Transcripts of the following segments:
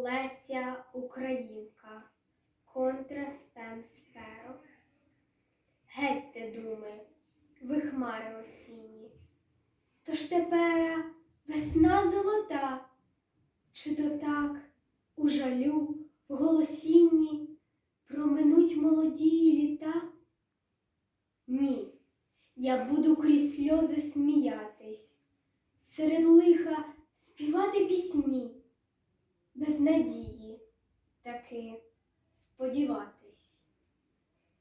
Леся Українка, контра спем сперо. Гетьте, думи, ви хмари осінні. Тож тепера весна золота, чи то так у жалю, в голосінні проминуть молоді літа? Ні, я буду крізь сльози сміятись, серед лиха співати пісні, без надії таки сподіватись.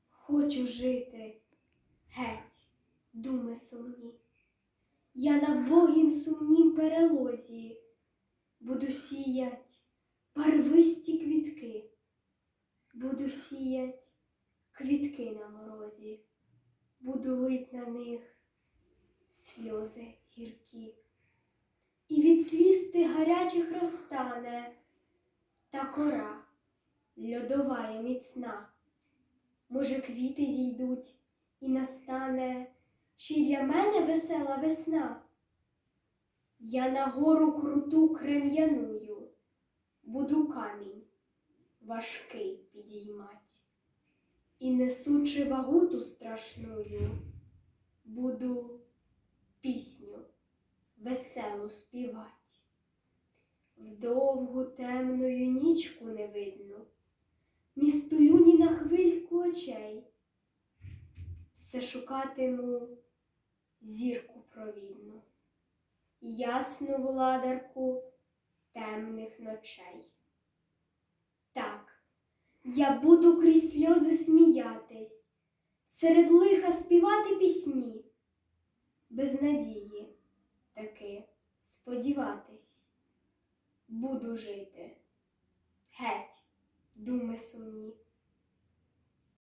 Хочу жити, геть, думи сумні. Я на вбогім сумнім перелозі буду сіять барвисті квітки, буду сіять квітки на морозі, буду лить на них сльози гіркі. І від сліз тих гарячих розтане та кора льодова і міцна. Може, квіти зійдуть і настане ще й для мене весела весна. Я на гору круту крем'яную, буду камінь важкий підіймать, і несучи вагу ту страшную, буду пісню веселу співать. В довгу темною нічку не видно, ні столю, ні на хвильку очей. Все шукатиму зірку провідну, ясну владарку темних ночей. Так, я буду крізь сльози сміятись, серед лиха співати пісні, без надії таки сподіватись, буду жити. Геть, думи сумні.